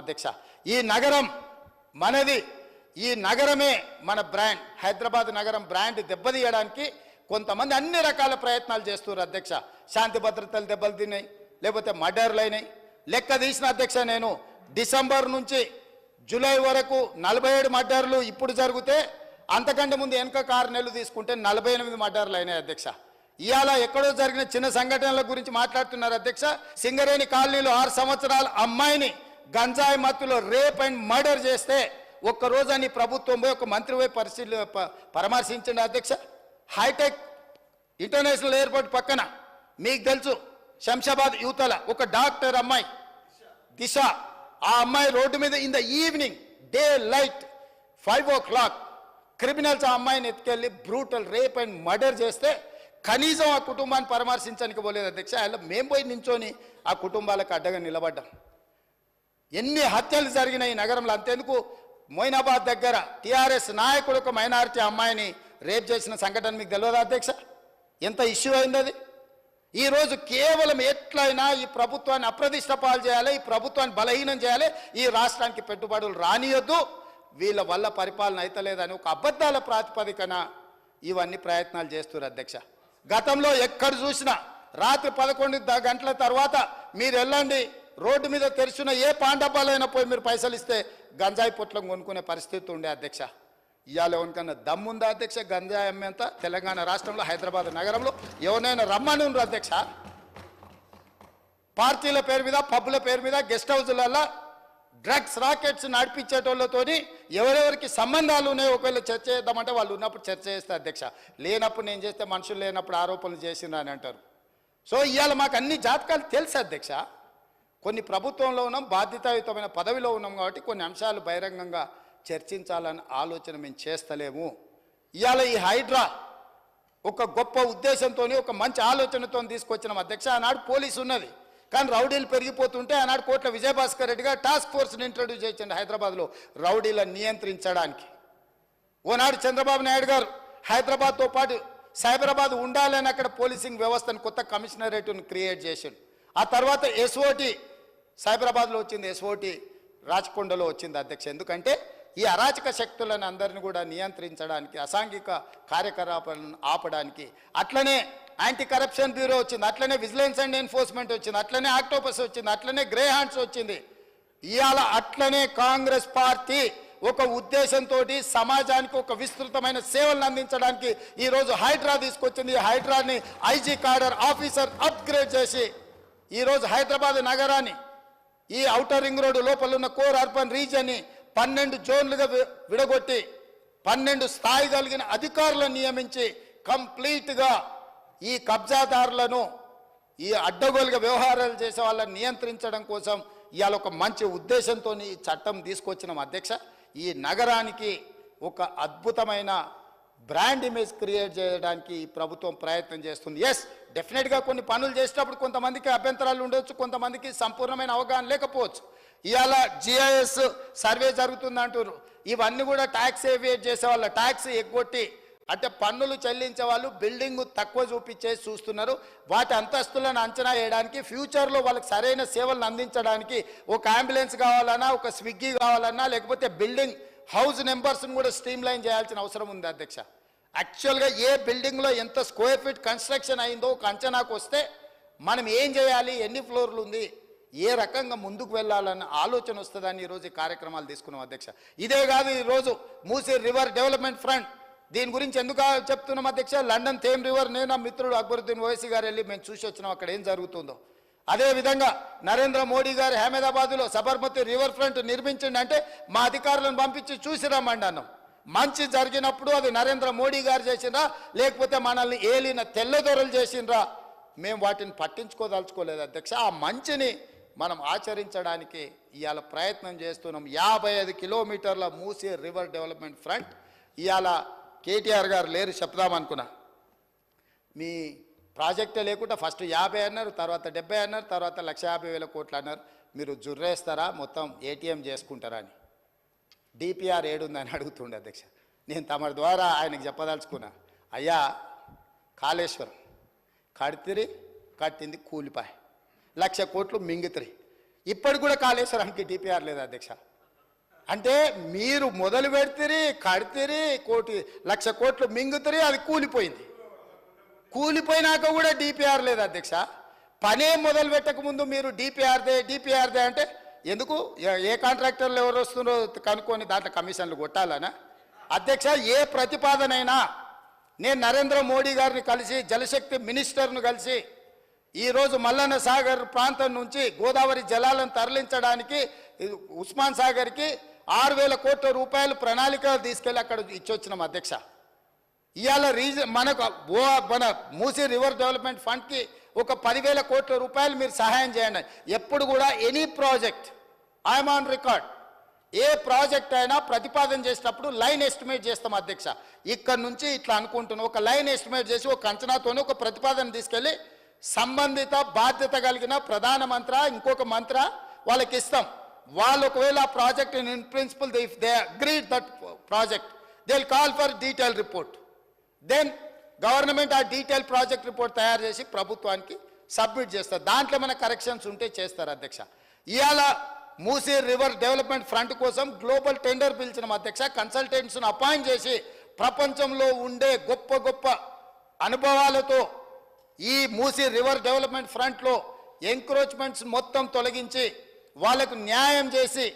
అధ్యక్ష. ఈ నగరం మనది. ఈ నగరమే మన బ్రాండ్. హైదరాబాద్ నగరం బ్రాండ్ దెబ్బతీయడానికి కొంతమంది అన్ని రకాల ప్రయత్నాలు చేస్తున్నారు అధ్యక్ష. శాంతి భద్రతలు దెబ్బలు తిన్నాయి లేకపోతే మర్డర్లు అయినాయి. లెక్క తీసిన అధ్యక్ష నేను డిసెంబర్ నుంచి జూలై వరకు నలభై ఏడు మర్డర్లు ఇప్పుడు జరిగితే అంతకంటే ముందు వెనక ఆరు నెలలు తీసుకుంటే నలభై ఎనిమిది మర్డర్లు అయినాయి అధ్యక్ష. ఇవాళ ఎక్కడో జరిగిన చిన్న సంఘటనల గురించి మాట్లాడుతున్నారు అధ్యక్ష. సింగరేణి కాలనీలో ఆరు సంవత్సరాల అమ్మాయిని గంజాయి మత్తులో రేప్ అండ్ మర్డర్ చేస్తే ఒక్క అని ప్రభుత్వం పోయి ఒక మంత్రి పోయి పరిశీలి పరామర్శించండి అధ్యక్ష. హైటెక్ ఇంటర్నేషనల్ ఎయిర్పోర్ట్ పక్కన మీకు తెలుసు శంషాబాద్ యువతల ఒక డాక్టర్ అమ్మాయి. దిశ ఆ అమ్మాయి రోడ్డు మీద in the evening daylight five o'clock criminals ఆ అమ్మాయిని ఎత్తుకెళ్ళి బ్రూటల్ రేప్ అండ్ మర్డర్ చేస్తే కనీసం ఆ కుటుంబాన్ని పరామర్శించడానికి పోలేదు అధ్యక్ష. అలా మేము పోయి నించొని ఆ కుటుంబాలకు అడ్డగా నిలబడ్డాం. ఎన్ని హత్యలు జరిగినాయి ఈ నగరంలో అంతేందుకు? మొయినాబాద్ దగ్గర టీఆర్ఎస్ నాయకుడు ఒక మైనారిటీ అమ్మాయిని రేప్ చేసిన సంఘటన మీకు తెలియదా అధ్యక్ష? ఎంత ఇష్యూ అయింది అది? ఈరోజు కేవలం ఎట్లయినా ఈ ప్రభుత్వాన్ని అప్రదిష్ట పాలు చేయాలి ఈ ప్రభుత్వాన్ని బలహీనం చేయాలి ఈ రాష్ట్రానికి పెట్టుబడులు రానియొద్దు. వీళ్ళ వల్ల పరిపాలన అయితలేదని ఒక అబద్ధాల ప్రాతిపదికన ఇవన్నీ ప్రయత్నాలు చేస్తున్నారు అధ్యక్ష. గతంలో ఎక్కడ చూసినా రాత్రి పదకొండు గంటల తర్వాత మీరు వెళ్ళండి రోడ్డు మీద తెరిచిన ఏ పాండపాలైనా పోయి మీరు పైసలు ఇస్తే గంజాయి పొట్లం కొనుక్కునే పరిస్థితి ఉండే అధ్యక్ష. ఇవాళ ఎవరికన్నా దమ్ముందా అధ్యక్ష? గంజాయి అమ్మేంత? తెలంగాణ రాష్ట్రంలో హైదరాబాద్ నగరంలో ఎవరైనా రమ్మని ఉండరు అధ్యక్ష? పార్టీల పేరు మీద పబ్బుల పేరు మీద గెస్ట్ హౌస్లలో డ్రగ్స్ రాకెట్స్ నడిపించేటోళ్ళతోని ఎవరెవరికి సంబంధాలు ఉన్నాయో ఒకవేళ చర్చ చేద్దామంటే వాళ్ళు ఉన్నప్పుడు చర్చ చేస్తే అధ్యక్ష. లేనప్పుడు నేను చేస్తే మనుషులు లేనప్పుడు ఆరోపణలు చేసిండ్రు అని అంటారు సో ఇవాళ మాకు అన్ని జాతకాలు తెలుసు అధ్యక్ష? కొన్ని ప్రభుత్వంలో ఉన్నాం బాధ్యతాయుతమైన పదవిలో ఉన్నాం కాబట్టి కొన్ని అంశాలు బహిరంగంగా చర్చించాలని ఆలోచన మేము చేస్తలేము. ఇవాళ ఈ హైడ్రా ఒక గొప్ప ఉద్దేశంతో ఒక మంచి ఆలోచనతో తీసుకొచ్చిన. అధ్యక్ష ఆనాడు పోలీసు ఉన్నది. కానీ రౌడీలు పెరిగిపోతుంటే ఆనాడు కోట్ల విజయభాస్కర్ రెడ్డి గారు టాస్క్ ఫోర్స్ని ఇంట్రడ్యూస్ చేసిండు హైదరాబాద్లో రౌడీలను నియంత్రించడానికి. ఓనాడు చంద్రబాబు నాయుడు గారు హైదరాబాద్తో పాటు సైబరాబాద్ ఉండాలని అక్కడ పోలీసింగ్ వ్యవస్థను కొత్త కమిషనరేట్ను క్రియేట్ చేసిండు. ఆ తర్వాత ఎస్ఓటి సైబరాబాద్లో వచ్చింది ఎస్ఓటి రాచకొండలో వచ్చింది అధ్యక్ష. ఎందుకంటే ఈ అరాచక శక్తులను అందరిని కూడా నియంత్రించడానికి అసాంఘిక కార్యకలాపాలను ఆపడానికి అట్లనే యాంటీ కరప్షన్ బ్యూరో వచ్చింది అట్లనే విజిలెన్స్ అండ్ ఎన్ఫోర్స్మెంట్ వచ్చింది అట్లనే ఆక్టోపస్ వచ్చింది అట్లనే గ్రే హ్యాండ్స్ వచ్చింది. ఇవాళ అట్లనే కాంగ్రెస్ పార్టీ ఒక ఉద్దేశంతో సమాజానికి ఒక విస్తృతమైన సేవలను అందించడానికి ఈరోజు హైడ్రా తీసుకొచ్చింది. ఈ హైడ్రాని ఐజీ కార్డర్ ఆఫీసర్ అప్గ్రేడ్ చేసి ఈరోజు హైదరాబాద్ నగరాన్ని ఈ ఔటర్ రింగ్ రోడ్డు లోపల ఉన్న కోర్ అర్బన్ రీజియన్ని పన్నెండు జోన్లుగా వి- విడగొట్టి పన్నెండు స్థాయి కలిగిన అధికారులను నియమించి కంప్లీట్గా ఈ కబ్జాదారులను ఈ అడ్డగోలుగా వ్యవహారాలు చేసే వాళ్ళని నియంత్రించడం కోసం ఇవాళ ఒక మంచి ఉద్దేశంతో ఈ చట్టం తీసుకొచ్చిన అధ్యక్ష. ఈ నగరానికి ఒక అద్భుతమైన బ్రాండ్ ఇమేజ్ క్రియేట్ చేయడానికి ఈ ప్రభుత్వం ప్రయత్నం చేస్తుంది. ఎస్ డెఫినెట్గా కొన్ని పనులు చేసేటప్పుడు కొంతమందికి అభ్యంతరాలు ఉండొచ్చు కొంతమందికి సంపూర్ణమైన అవగాహన లేకపోవచ్చు. ఇవాళ జిఐఎస్ సర్వే జరుగుతుంది అంటారు ఇవన్నీ కూడా ట్యాక్స్ ఏవియేట్ చేసే వాళ్ళ ట్యాక్స్ ఎగ్గొట్టి అంటే పన్నులు చెల్లించే వాళ్ళు బిల్డింగ్ తక్కువ చూపించేసి చూస్తున్నారు. వాటి అంతస్తులను అంచనా వేయడానికి ఫ్యూచర్లో వాళ్ళకి సరైన సేవలను అందించడానికి ఒక అంబులెన్స్ కావాలన్నా ఒక స్విగ్గీ కావాలన్నా లేకపోతే బిల్డింగ్ హౌస్ నెంబర్స్ని కూడా స్ట్రీమ్ లైన్ చేయాల్సిన అవసరం ఉంది అధ్యక్ష. యాక్చువల్గా ఏ బిల్డింగ్లో ఎంత స్క్వేర్ ఫీట్ కన్స్ట్రక్షన్ అయిందో ఒక అంచనాకు వస్తే మనం ఏం చేయాలి ఎన్ని ఫ్లోర్లు ఉంది ఏ రకంగా ముందుకు వెళ్ళాలన్న ఆలోచన వస్తుందని ఈరోజు ఈ కార్యక్రమాలు తీసుకున్నాం అధ్యక్ష. ఇదే కాదు ఈరోజు మూసీ రివర్ డెవలప్మెంట్ ఫ్రంట్. దీని గురించి ఎందుకు చెప్తున్నాం అధ్యక్ష? లండన్ థేమ్ రివర్ నేను నా మిత్రుడు అక్బరుద్దీన్ ఓవైసీ గారు వెళ్ళి మేము చూసి వచ్చినాం అక్కడ ఏం జరుగుతుందో. అదే విధంగా నరేంద్ర మోడీ గారు అహ్మదాబాద్లో సబర్మతి రివర్ ఫ్రంట్ నిర్మించండి అంటే మా అధికారులను పంపించి చూసి రమ్మండి అన్నాం. మంచి జరిగినప్పుడు అది నరేంద్ర మోడీ గారు చేసిండ్రా లేకపోతే మనల్ని ఏలిన తెల్లదొరలు చేసిండ్రా. మేము వాటిని పట్టించుకోదలుచుకోలేదు అధ్యక్ష. ఆ మంచిని మనం ఆచరించడానికి ఇవాళ ప్రయత్నం చేస్తున్నాం. యాభై ఐదు కిలోమీటర్ల మూసే రివర్ డెవలప్మెంట్ ఫ్రంట్. ఇవాళ కేటీఆర్ గారు లేరు చెప్దామనుకున్నా మీ ప్రాజెక్టే లేకుండా ఫస్ట్ యాభై అన్నారు తర్వాత డెబ్బై అన్నారు తర్వాత లక్ష యాభై వేల కోట్లు అన్నారు. మీరు జుర్రేస్తారా? మొత్తం ఏటీఎం చేసుకుంటారా అని. డిపిఆర్ ఏడుందని అడుగుతుండే అధ్యక్ష. నేను తమ ద్వారా ఆయనకు చెప్పదలుచుకున్నా. అయ్యా కాళేశ్వరం కడితిరి కట్టింది కూలిపాయ. లక్ష కోట్లు మింగితిరి. ఇప్పటికి కూడా కాళేశ్వరానికి డిపిఆర్ లేదు అధ్యక్ష? అంటే మీరు మొదలు పెడితిరి కడితిరి కోటి లక్ష కోట్లు మింగుతరి అది కూలిపోయింది. కూలిపోయినాక కూడా డిపిఆర్ లేదు అధ్యక్ష. పనే మొదలు పెట్టక ముందు మీరు డిపిఆర్దే డిపిఆర్దే అంటే ఎందుకు? ఏ- కాంట్రాక్టర్లు ఎవరు వస్తున్నారో కనుక్కొని దాంట్లో కమిషన్లు కొట్టాలనా? అధ్యక్ష ఏ ప్రతిపాదనైనా నేను నరేంద్ర మోడీ గారిని కలిసి జలశక్తి మినిస్టర్ను కలిసి ఈరోజు మల్లన్న సాగర్ ప్రాంతం నుంచి గోదావరి జలాలను తరలించడానికి ఉస్మాన్ సాగర్కి ఆరు వేల కోట్ల రూపాయలు ప్రణాళిక తీసుకెళ్ళి అక్కడ ఇచ్చొచ్చినాం అధ్యక్ష. ఇవాళ రీజన్ మనకు ఓ మన మూసీ రివర్ డెవలప్మెంట్ ఫండ్కి ఒక పదివేల కోట్ల రూపాయలు మీరు సహాయం చేయండి. ఎప్పుడు కూడా any project I'm on record. A project అయినా ప్రతిపాదన చేసినప్పుడు లైన్ ఎస్టిమేట్ చేస్తాం అధ్యక్ష. ఇక్కడ నుంచి ఇట్లా అనుకుంటున్నాం. ఒక లైన్ ఎస్టిమేట్ చేసి ఒక అంచనాతోనే ఒక ప్రతిపాదన తీసుకెళ్ళి సంబంధిత బాధ్యత కలిగిన ప్రధాన మంత్ర ఇంకొక మంత్ర వాళ్ళకి ఇస్తాం. వాళ్ళు ఒకవేళ ఆ project in principle they agreed that project they call for detail report. Then government ఆ డీటెయిల్ ప్రాజెక్ట్ రిపోర్ట్ తయారు చేసి ప్రభుత్వానికి సబ్మిట్ చేస్తారు. దాంట్లో మన కరెక్షన్స్ ఉంటే చేస్తారు అధ్యక్ష. ఇవాళ మూసీ రివర్ డెవలప్మెంట్ ఫ్రంట్ కోసం గ్లోబల్ టెండర్ పిలిచిన అధ్యక్ష కన్సల్టెంట్స్ను అపాయింట్ చేసి ప్రపంచంలో ఉండే గొప్ప గొప్ప అనుభవాలతో ఈ మూసీ రివర్ డెవలప్మెంట్ ఫ్రంట్లో ఎంక్రోచ్మెంట్స్ మొత్తం తొలగించి వాళ్ళకు న్యాయం చేసి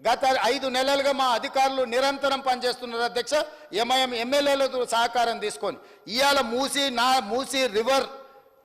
గత ఐదు నెలలుగా మా అధికారులు నిరంతరం పనిచేస్తున్నారు అధ్యక్ష. ఎంఐఎం ఎమ్మెల్యేలతో సహకారం తీసుకొని. ఇవాళ మూసి నా మూసి రివర్